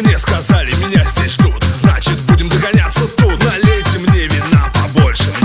Мне сказали, меня здесь ждут. Значит, будем догоняться тут. Налейте мне вина побольше.